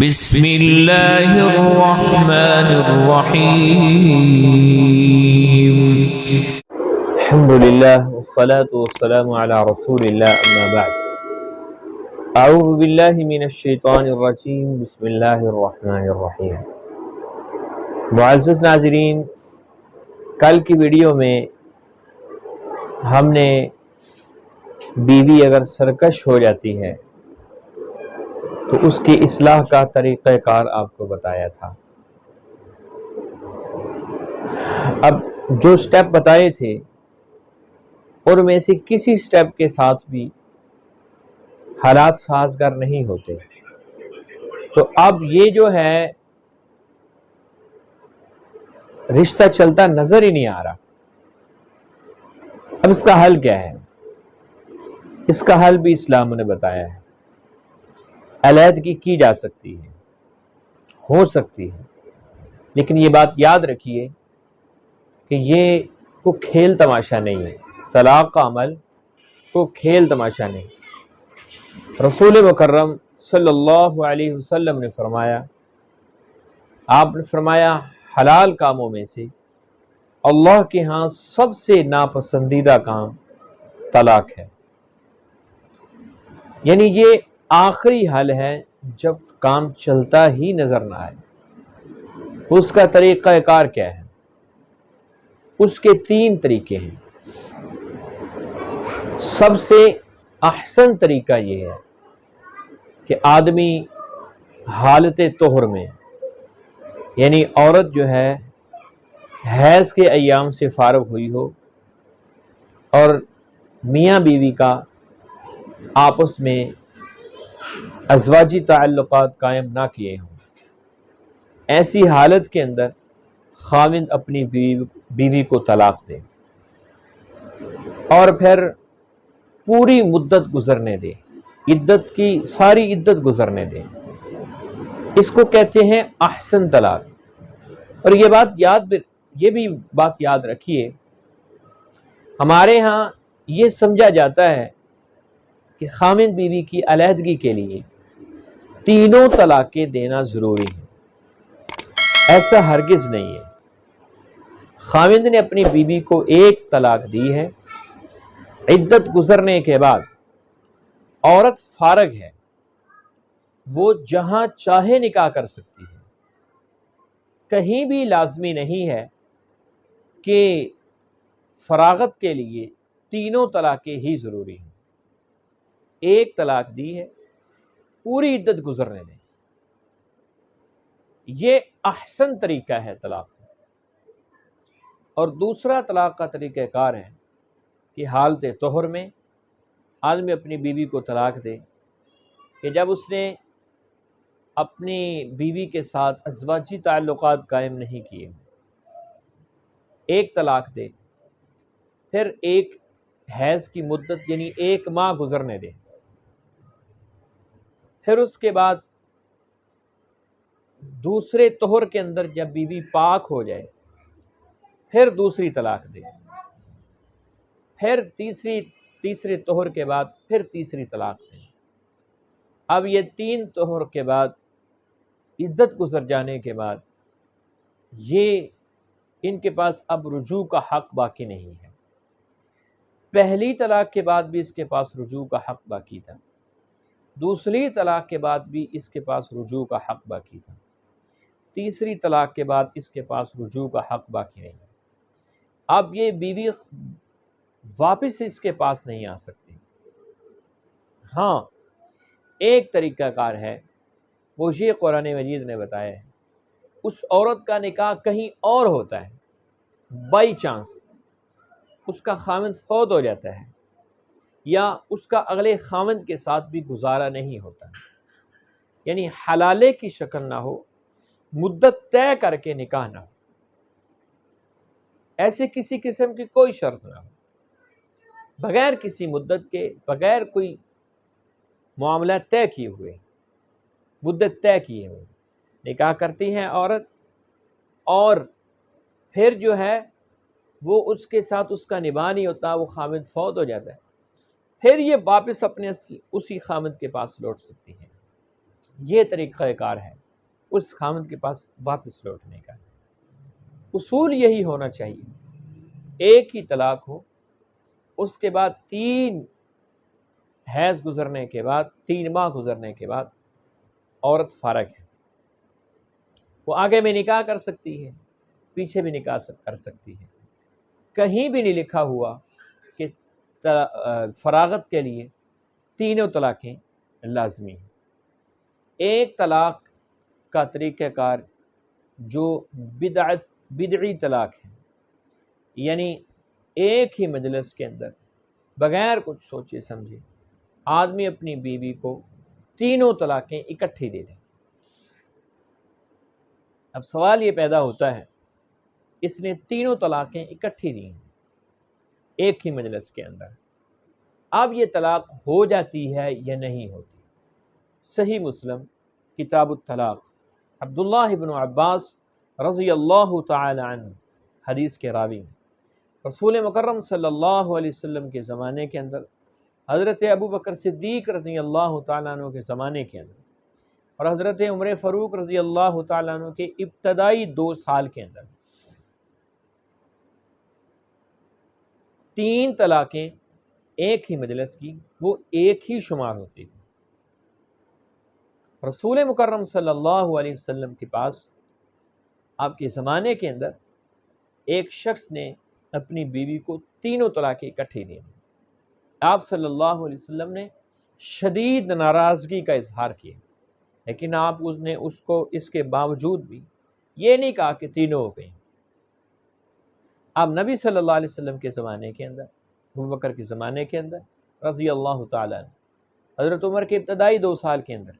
بسم الله الرحمن الرحيم. الحمد لله والصلاة والسلام على رسول الله، أما بعد. أعوذ بالله من الشيطان الرجيم. بسم الله الرحمن الرحيم. معزز ناظرین، کل کی ویڈیو میں ہم نے بیوی اگر سرکش ہو جاتی ہے تو اس کی اصلاح کا طریقہ کار آپ کو بتایا تھا۔ اب جو سٹیپ بتائے تھے، اور میں سے کسی سٹیپ کے ساتھ بھی حالات سازگار نہیں ہوتے۔ تو اب یہ جو ہے، رشتہ چلتا نظر ہی نہیں آ رہا۔ اب اس کا حل کیا ہے؟ اس کا حل بھی اسلام نے بتایا ہے۔ علیحدگی کی جا سکتی ہے، ہو سکتی ہے۔ لیکن یہ بات یاد رکھیے کہ یہ کو کھیل تماشا نہیں ہے۔ طلاق کا عمل کو کھیل تماشا نہیں۔ رسول مکرم صلی اللہ علیہ وسلم نے فرمایا، آپ نے فرمایا، حلال کاموں میں سے اللہ کے ہاں سب سے ناپسندیدہ کام طلاق ہے۔ یعنی یہ آخری حل ہے جب کام چلتا ہی نظر نہ آئے۔ اس کا طریقہ کار کیا ہے؟ اس کے تین طریقے ہیں۔ سب سے احسن طریقہ یہ ہے کہ آدمی حالت طہر میں یعنی عورت جو ہے، حیض کے ایام سے فارغ ہوئی ہو اور میاں بیوی کا آپس میں ازواجی تعلقات قائم نہ کیے ہوں۔ ایسی حالت کے اندر خاوند اپنی بیوی بیوی کو طلاق دے اور پھر پوری مدت گزرنے دے، عدت کی ساری عدت گزرنے دے۔ اس کو کہتے ہیں احسن طلاق۔ اور یہ بات یاد یہ بھی بات یاد رکھیے، ہمارے ہاں یہ سمجھا جاتا ہے کہ خامد بیوی کی علیحدگی کے لیے تینوں طلاقیں دینا ضروری ہے ایسا ہرگز نہیں ہے۔ خامد نے اپنی بیوی کو ایک طلاق دی ہے۔ عدت گزرنے کے بعد عورت فارغ ہے۔ وہ جہاں چاہے نکاح کر سکتی ہے۔ کہیں بھی لازمی نہیں ہے کہ فراغت کے لیے تینوں طلاقیں ہی ضروری ہیں۔ ایک طلاق دی ہے، پوری عدت گزرنے دیں۔ یہ احسن طریقہ ہے طلاق۔ اور دوسرا طلاق کا طریقہ کار ہے کہ حالت طہر میں آدمی اپنی بیوی کو طلاق دے کہ جب اس نے اپنی بیوی کے ساتھ ازواجی تعلقات قائم نہیں کیے ایک طلاق دے، پھر ایک حیض کی مدت یعنی ایک ماہ گزرنے دے۔ پھر اس کے بعد دوسرے طہر کے اندر جب بیوی پاک ہو جائے، پھر دوسری طلاق دے۔ پھر تیسری، تیسرے طہر کے بعد پھر تیسری طلاق دے۔ اب یہ تین طہر کے بعد عدت گزر جانے کے بعد یہ ان کے پاس اب رجوع کا حق باقی نہیں ہے۔ پہلی طلاق کے بعد بھی اس کے پاس رجوع کا حق باقی تھا۔ دوسری طلاق کے بعد بھی اس کے پاس رجوع کا حق باقی تھا۔ تیسری طلاق کے بعد اس کے پاس رجوع کا حق باقی نہیں۔ اب یہ بیوی واپس اس کے پاس نہیں آ سکتی۔ ہاں ایک طریقہ کار ہے۔ وہ یہ قرآن مجید نے بتایا ہے۔ اس عورت کا نکاح کہیں اور ہوتا ہے۔ بائی چانس اس کا خامد فوت ہو جاتا ہے۔ یا اس کا اگلے خامد کے ساتھ بھی گزارا نہیں ہوتا۔ یعنی حلالے کی شکل نہ ہو، مدت طے کر کے نکاح نہ ہو۔ ایسے کسی قسم کی کوئی شرط نہ ہو۔ بغیر کسی مدت کے، بغیر کوئی معاملہ طے کیے ہوئے، مدت طے کیے ہوئے۔ نکاح کرتی ہیں عورت اور پھر جو ہے وہ اس کے ساتھ اس کا نباہ نہیں ہوتا، وہ خامد فوت ہو جاتا ہے۔ پھر یہ واپس اپنے اسی خامد کے پاس لوٹ سکتی ہیں۔ یہ طریقہ کار ہے۔ اس خامد کے پاس واپس لوٹنے کا۔ اصول یہی ہونا چاہیے۔ ایک ہی طلاق ہو، اس کے بعد تین حیض گزرنے کے بعد، تین ماہ گزرنے کے بعد عورت فارغ ہے۔ وہ آگے بھی نکاح کر سکتی ہے، پیچھے بھی نکاح کر سکتی ہے۔ کہیں بھی نہیں لکھا ہوا فراغت کے لیے تینوں طلاقیں لازمی ہیں۔ ایک طلاق کا طریقہ کار جو بدعت، بدعی طلاق ہے یعنی ایک ہی مجلس کے اندر بغیر کچھ سوچے سمجھے آدمی اپنی بیوی کو تینوں طلاقیں اکٹھی دے دیں۔ اب سوال یہ پیدا ہوتا ہے، اس نے تینوں طلاقیں اکٹھی دی ہیں ایک ہی مجلس کے اندر۔ اب یہ طلاق ہو جاتی ہے یا نہیں ہوتی؟ صحیح مسلم، کتاب الطلاق۔ عبداللہ ابن عباس رضی اللہ تعالی عنہ، حدیث کے راوی میں رسول مکرم صلی اللہ علیہ وسلم کے زمانے کے اندر، حضرت ابو بکر صدیق رضی اللہ تعالیٰ عنہ کے زمانے کے اندر اور حضرت عمر فروق رضی اللہ تعالیٰ عنہ کے ابتدائی دو سال کے اندر۔ تین طلاقیں ایک ہی مجلس کی، وہ ایک ہی شمار ہوتی تھی رسول مکرم صلی اللہ علیہ وسلم کے پاس، آپ کے زمانے کے اندر ایک شخص نے اپنی بیوی کو تینوں طلاقیں اکٹھی دی آپ صلی اللہ علیہ وسلم نے شدید ناراضگی کا اظہار کیا۔ لیکن آپ اس نے اس کو، اس کے باوجود بھی یہ نہیں کہا کہ تینوں ہو گئیں۔ آپ نبی صلی اللہ علیہ وسلم کے زمانے کے اندر بکر کے زمانے کے اندر، رضی اللہ تعالیٰ حضرت عمر کے ابتدائی دو سال کے اندر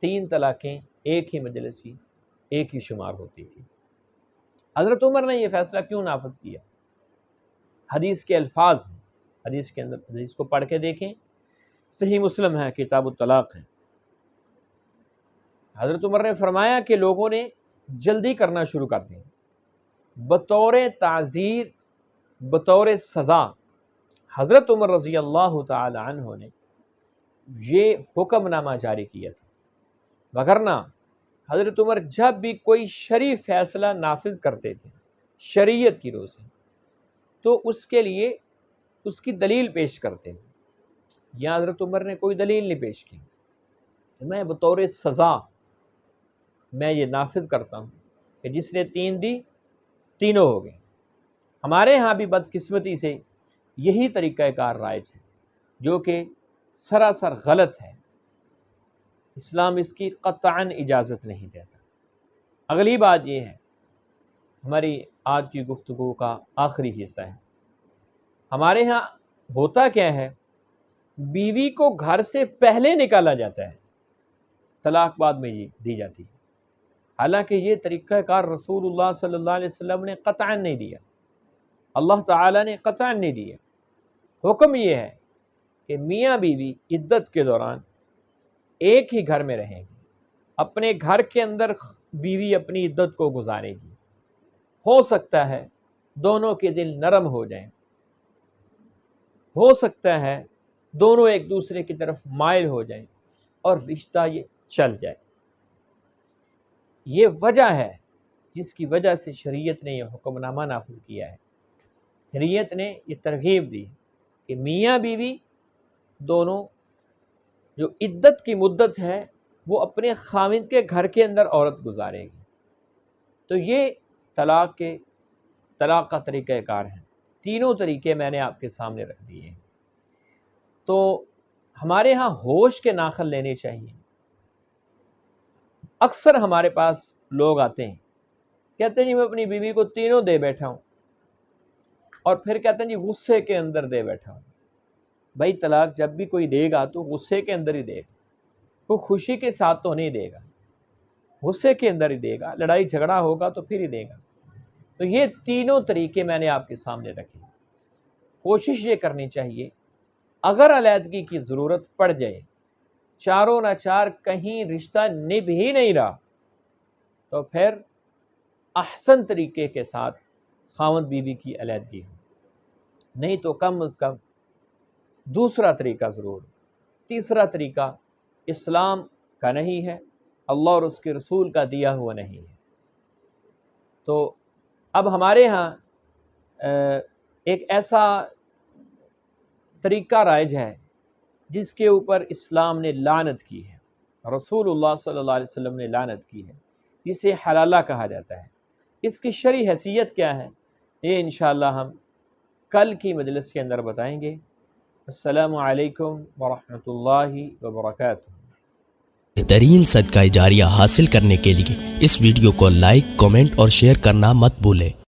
تین طلاقیں ایک ہی مجلس کی، ایک ہی شمار ہوتی تھی حضرت عمر نے یہ فیصلہ کیوں نافذ کیا؟ حدیث کے الفاظ ہیں۔ حدیث کے اندر، حدیث کو پڑھ کے دیکھیں۔ صحیح مسلم ہے، کتاب الطلاق ہے۔ حضرت عمر نے فرمایا کہ لوگوں نے جلدی کرنا شروع کر دیں بطور تعزیر بطور سزا۔ حضرت عمر رضی اللہ تعالی عنہ نے یہ حکم نامہ جاری کیا تھا۔ وگرنہ حضرت عمر جب بھی کوئی شریف فیصلہ نافذ کرتے تھے، شریعت کی روح سے تو اس کے لیے اس کی دلیل پیش کرتے ہیں یا حضرت عمر نے کوئی دلیل نہیں پیش کی۔ میں بطور سزا، میں یہ نافذ کرتا ہوں کہ جس نے تین دی تینوں ہو گئے۔ ہمارے ہاں بھی بدقسمتی سے یہی طریقہ کار رائج ہے، جو کہ سراسر غلط ہے۔ اسلام اس کی قطعاً اجازت نہیں دیتا۔ اگلی بات یہ ہے، ہماری آج کی گفتگو کا آخری حصہ ہے۔ ہمارے ہاں ہوتا کیا ہے، بیوی کو گھر سے پہلے نکالا جاتا ہے۔ طلاق بعد میں دی جاتی ہے۔ حالانکہ یہ طریقہ کار رسول اللہ صلی اللہ علیہ وسلم نے قطع نہیں دیا۔ اللہ تعالیٰ نے قطع نہیں دیا۔ حکم یہ ہے کہ میاں بیوی عدت کے دوران ایک ہی گھر میں رہیں گی۔ اپنے گھر کے اندر بیوی اپنی عدت کو گزارے گی۔ ہو سکتا ہے دونوں کے دل نرم ہو جائیں۔ ہو سکتا ہے دونوں ایک دوسرے کی طرف مائل ہو جائیں اور رشتہ یہ چل جائے۔ یہ وجہ ہے جس کی وجہ سے شریعت نے یہ حکم نامہ نافذ کیا ہے۔ شریعت نے یہ ترغیب دی کہ میاں بیوی دونوں جو عدت کی مدت ہے وہ اپنے خامد کے گھر کے اندر عورت گزارے گی۔ تو یہ طلاق کے طلاق کا طریقہ کار ہے۔ تینوں طریقے میں نے آپ کے سامنے رکھ دیے ہیں۔ تو ہمارے ہاں ہوش کے ناخل لینے چاہیے۔ اکثر ہمارے پاس لوگ آتے ہیں۔ کہتے ہیں جی میں اپنی بیوی کو تینوں دے بیٹھا ہوں اور پھر کہتے ہیں جی غصے کے اندر دے بیٹھا ہوں۔ بھائی طلاق جب بھی کوئی دے گا تو غصے کے اندر ہی دے گا، کوئی خوشی کے ساتھ تو نہیں دے گا۔ غصے کے اندر ہی دے گا، لڑائی جھگڑا ہوگا تو پھر ہی دے گا۔ تو یہ تینوں طریقے میں نے آپ کے سامنے رکھے۔ کوشش یہ کرنی چاہیے، اگر علیحدگی کی ضرورت پڑ جائے چاروں نہ چار کہیں رشتہ نب ہی نہیں رہا۔ تو پھر احسن طریقے کے ساتھ خامد بیوی کی علیحدگی ہو۔ نہیں تو کم از کم دوسرا طریقہ ضرور۔ تیسرا طریقہ اسلام کا نہیں ہے، اللہ اور اس کے رسول کا دیا ہوا نہیں ہے۔ تو اب ہمارے ہاں ایک ایسا طریقہ رائج ہے جس کے اوپر اسلام نے لانت کی ہے، رسول اللہ صلی اللہ علیہ وسلم نے لانت کی ہے جسے حلالہ کہا جاتا ہے۔ اس کی شرعی حیثیت کیا ہے؟ یہ انشاءاللہ ہم کل کی مجلس کے اندر بتائیں گے۔ السلام علیکم ورحمۃ اللہ وبرکاتہ۔ بہترین صدقہ جاریہ حاصل کرنے کے لیے اس ویڈیو کو لائک کومنٹ اور شیئر کرنا مت بھولیں۔